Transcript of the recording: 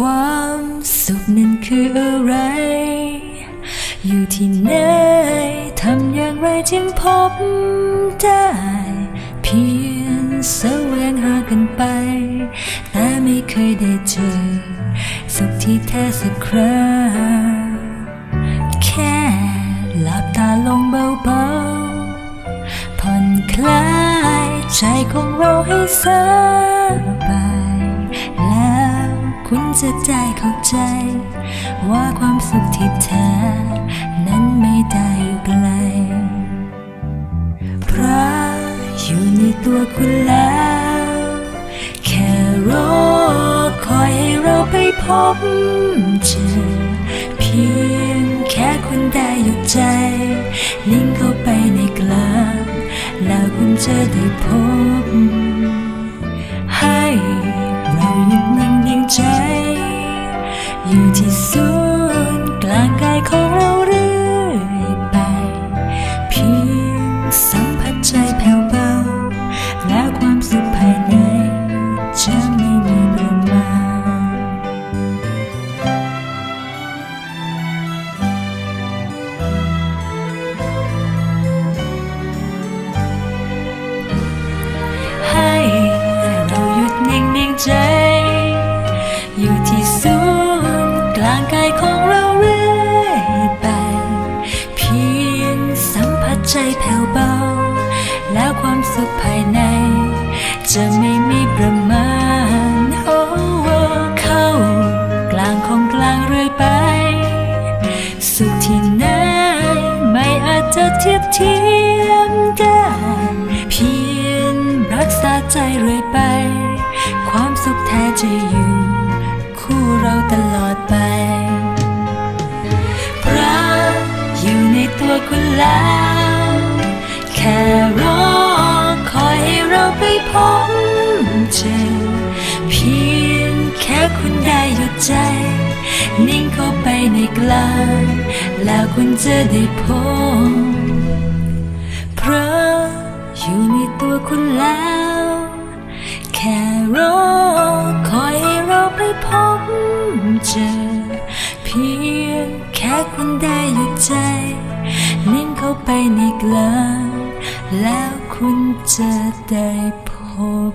ความสุขนั้นคืออะไร อยู่ที่ไหนทำอย่างไรจึงพบได้ เพียงแสวงหากันไป แต่ไม่เคยได้เจอ สุขที่แท้สักครั้งแค่หลับตาลงเบาๆผ่อนคลายใจของเราให้สบาย จะได้เข้าใจ ว่าความสุขที่แท้ นั้นไม่ได้อยู่ไกลเพราะอยู่ในตัวคุณแล้ว แค่รอคอยให้เราไปพบเจอ เพียงแค่คุณได้หยุดใจลิงเข้าไปในกลางแล้วคุณจะได้พบ อยู่ที่ศูนย์กลางกายของเรา สุขภายใน จะไม่มีประมาณโอ้เข้ากลางของกลางเรื่อยไป สุขที่ไหนไม่อาจจะเทียบเทียมได้เพียงรักษาใจเรื่อยไป ความสุขแท้จะอยู่ คู่เราตลอดไปพระอยู่ในตัวคุณแล้วแค่รอคอยให้เรา ไปพบเจอเพียงแค่คุณได้หยุดใจ นิ่งเข้าไปในกลาง แล้วคุณจะได้พบเพราะอยู่ในตัวคุณแล้ว แค่รอคอยให้เราไปพบเจอ เพียงแค่คุณได้หยุดใจ นิ่งเข้าไปในกลางแล้ว คุณจะได้พบ